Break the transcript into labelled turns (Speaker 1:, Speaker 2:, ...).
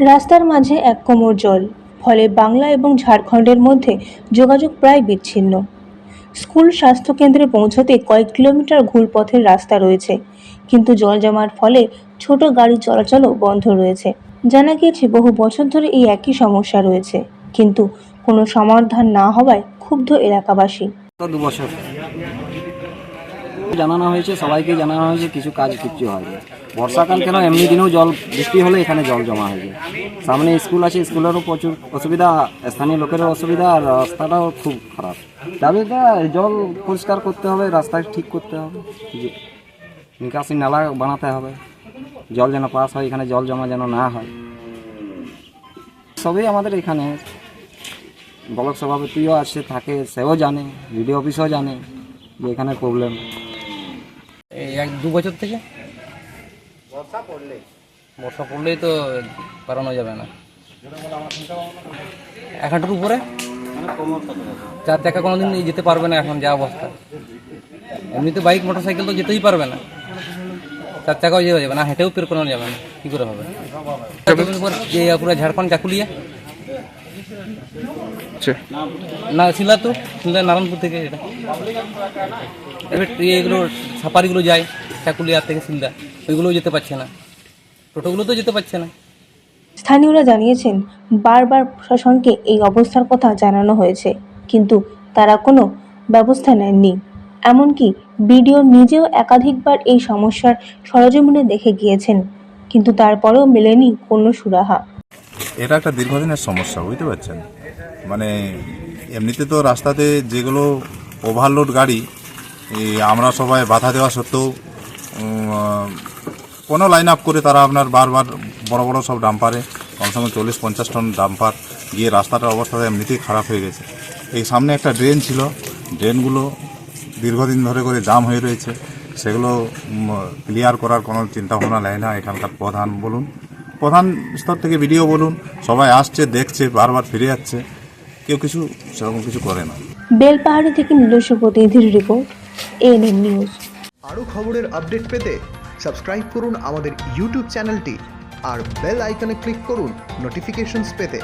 Speaker 1: রাস্তার মাঝে এক কোমর জল, ফলে বাংলা এবং ঝাড়খণ্ডের মধ্যে যোগাযোগ প্রায় বিচ্ছিন্ন। স্কুল স্বাস্থ্যকেন্দ্রে পৌঁছতে কয়েক কিলোমিটার ঘুরপথের রাস্তা রয়েছে, কিন্তু জল জমার ফলে ছোট গাড়ি চলাচলও বন্ধ রয়েছে। জানা গিয়েছে, বহু বছর ধরে এই একই সমস্যা রয়েছে, কিন্তু কোনো সমাধান না হওয়ায় ক্ষুব্ধ এলাকাবাসী।
Speaker 2: জানানো হয়েছে, সবাইকে জানানো হয়েছে, কিছু কাজ কিচ্ছু হয়নি। বর্ষাকাল কেন? এমনি দিনেও জল, বৃষ্টি হলে এখানে জল জমা হয়ে যায়। সামনে স্কুল আছে, স্কুলেরও প্রচুর অসুবিধা, স্থানীয় লোকেরও অসুবিধা, আর রাস্তাটাও খুব খারাপ। দাবিটা জল পরিষ্কার করতে হবে, রাস্তা ঠিক করতে হবে। যে নিকাশি নালা বানাতে হবে। জল যেন পাস হয়, এখানে জল জমা যেন না হয়। সবই আমাদের এখানে। ব্লক সভাপতিও আছে, থাকে, সেও জানে, বিডিও অফিসও জানে যে এখানে প্রবলেম
Speaker 3: এই এক দু বছর থেকে? বর্ষা পড়লে বর্ষা পড়লেই তো পারানো যাবে না। এক হাঁটুর উপরে? চার চাকা কোনোদিন যেতে পারবে না এখন যা অবস্থা। এমনিতে বাইক মোটর সাইকেল তো যেতেই পারবে না। চার চাকাও যেতে যাবে না হেঁটেও পের করানো যাবে না। কী করে হবে? পুরো ঝাড়খণ্ড চাকুলিয়া। না শিলা তো শিলা নারায়ণপুর থেকে এটা। এবার এগুলো সাফারিগুলো যায় চাকুলিয়া থেকে শিলদা ওইগুলোও যেতে পারছে না। টোটোগুলো তো যেতে পারছে না।
Speaker 1: স্থানীয়রা জানিয়েছেন বারবার প্রশাসনকে এই অবস্থার কথা জানানো হয়েছে কিন্তু তারা কোনো ব্যবস্থা নেননি। এমনকি বিডিও নিজেও একাধিকবার এই সমস্যার সরজমিনে দেখে গিয়েছেন কিন্তু তারপরেও মেলেনি কোনো সুরাহা।
Speaker 4: এটা একটা দীর্ঘদিনের সমস্যা, বুঝতে পারছেন? মানে এমনিতে তো রাস্তাতে যেগুলো ওভারলোড গাড়ি আমরা সবাই বাধা দেওয়া সত্ত্বেও কোনো লাইন আপ করে তারা আপনার বারবার বড় বড় সব ডাম্পারে কমসে কম চল্লিশ পঞ্চাশ টন ডাম্পার গিয়ে রাস্তাটার অবস্থা এমনিতেই খারাপ হয়ে গেছে। এই সামনে একটা ড্রেন ছিল ড্রেনগুলো দীর্ঘদিন ধরে করে জাম হয়ে রয়েছে, সেগুলো ক্লিয়ার করার কোনো চিন্তাভাবনা নেয় না এখানকার প্রধান বলুন। প্রধান স্তর থেকে ভিডিও বলুন সবাই আসছে দেখছে বারবার ফিরে যাচ্ছে কেউ কিছু সেরকম কিছু করে না।
Speaker 1: বেলপাহাড়ি থেকে নিজস্ব প্রতিনিধির রিপোর্ট এএনএম নিউজ
Speaker 5: আরও খবরের আপডেট পেতে সাবস্ক্রাইব করুন আমাদের ইউটিউব চ্যানেলটি আর বেল আইকনে ক্লিক করুন নোটিফিকেশনস পেতে।